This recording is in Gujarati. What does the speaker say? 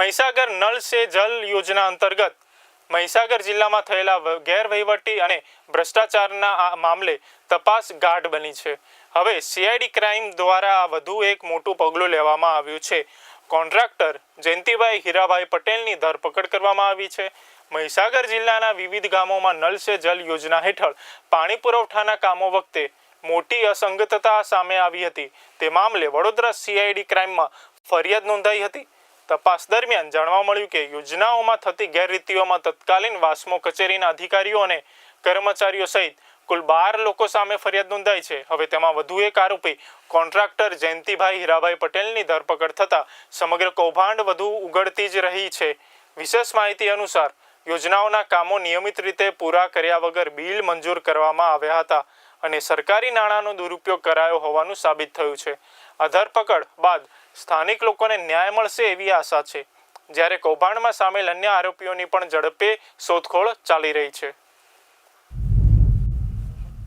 મહીસાગર નળ સે જલ યોજના અંતર્ગત મહીસાગર જિલ્લામાં થયેલા ગેરવહીવટી અને ભ્રષ્ટાચારના આ મામલે તપાસ ગાઢ બની છે. હવે સીઆઈડી ક્રાઇમ દ્વારા વધુ એક મોટું પગલું લેવામાં આવ્યું છે. કોન્ટ્રાક્ટર જયંતિભાઈ હીરાભાઈ પટેલની ધરપકડ કરવામાં આવી છે. મહીસાગર જિલ્લાના વિવિધ ગામોમાં નલ સે જલ યોજના હેઠળ પાણી પુરવઠાના કામો વખતે મોટી અસંગતતા સામે આવી હતી. તે મામલે વડોદરા સીઆઈડી ક્રાઇમમાં ફરિયાદ નોંધાઈ હતી. તપાસ દરમિયાન જાણવા મળ્યું કે યોજનાઓમાં થતી ગેરરીતિઓમાં તત્કાલીન વાસ્મો કચેરીના અધિકારીઓ અને કર્મચારીઓ સહિત કુલ બાર લોકો સામે ફરિયાદ નોંધાઈ છે. હવે તેમાં વધુ એક આરોપી કોન્ટ્રાક્ટર જયંતિભાઈ હીરાભાઈ પટેલની ધરપકડ થતાં સમગ્ર કૌભાંડ વધુ ઉગડતી જ રહી છે. વિશેષ માહિતી અનુસાર યોજનાઓના કામો નિયમિત રીતે પૂરા કર્યા વગર બિલ મંજૂર કરવામાં આવ્યા હતા અને સરકારી નાણાંનો દુરુપયોગ કરાયો હોવાનું સાબિત થયું છે. આ ધરપકડ બાદ સ્થાનિક લોકોને ન્યાય મળશે એવી આશા છે. જ્યારે કૌભાંડમાં સામેલ અન્ય આરોપીઓની પણ ઝડપે શોધખોળ ચાલી રહી છે.